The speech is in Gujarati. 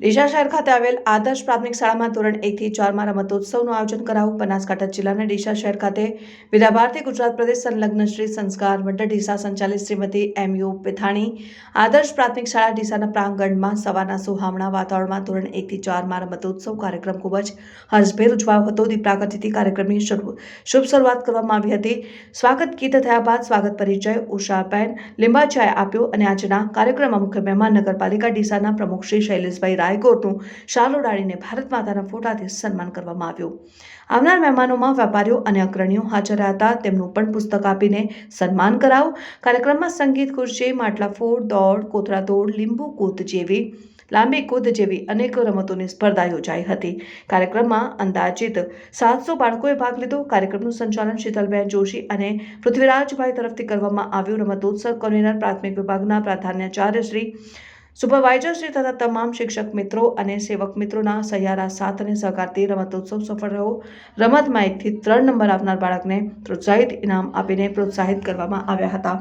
ડીસા શહેર ખાતે આવેલ આદર્શ પ્રાથમિક શાળામાં ધોરણ એકથી ચારમાં રમતોત્સવનું આયોજન કરાવું બનાસકાંઠા જિલ્લાના ડીસા શહેર ખાતે વિદ્યાભારતી ગુજરાત પ્રદેશ સંલગ્ન શ્રી સંસ્કાર મંડળ ડીસા સંચાલિત શ્રીમતી એમ યુ પિથાણી આદર્શ પ્રાથમિક શાળા ડીસાના પ્રાંગણમાં સવારના સુહામણા વાતાવરણમાં ધોરણ એકથી ચારમાં રમતોત્સવ કાર્યક્રમ ખૂબ જ હર્ષભેર ઉજવાયો હતો. દીપરાગતિથી કાર્યક્રમની શુભ શરૂઆત કરવામાં આવી હતી. સ્વાગત ગીત થયા બાદ સ્વાગત પરિચય ઉષાબેન લીંબાચાએ આપ્યો અને આજના કાર્યક્રમમાં મુખ્ય મહેમાન નગરપાલિકા ડીસાના પ્રમુખ શ્રી શૈલેષભાઈ રાયકોટનું શાલ ઉડાડીને ભારત માતાના ફોટાથી સન્માન કરવામાં આવ્યું. આવનાર મહેમાનોમાં વેપારીઓ અને અગ્રણીઓ હાજર હતા. તેમનું પણ પુસ્તક આપીને સન્માન કરાયું કાર્યક્રમમાં સંગીત ખુરશી માટલા ફોડ, દોડ, કોથળા દોડ, લીંબુ કૂદ જેવી, લાંબી કૂદ જેવી અનેક રમતોની સ્પર્ધા યોજાઈ હતી. કાર્યક્રમમાં અંદાજિત સાતસો બાળકોએ ભાગ લીધો. કાર્યક્રમનું સંચાલન શીતલબેન જોશી અને પૃથ્વીરાજભાઈ તરફથી કરવામાં આવ્યું. રમતોત્સવ કન્વીનર પ્રાથમિક વિભાગના પ્રાધાન્યાચાર્ય શ્રી સુપરવાઇઝર શ્રી તથા તમામ શિક્ષક મિત્રો અને સેવક મિત્રોના સહિયારા સાથ અને સહકારથી રમતોત્સવ સફળ રહ્યો. રમતમાં એકથી ત્રણ નંબર આવનાર બાળકને પ્રોત્સાહિત ઇનામ આપીને પ્રોત્સાહિત કરવામાં આવ્યા હતા.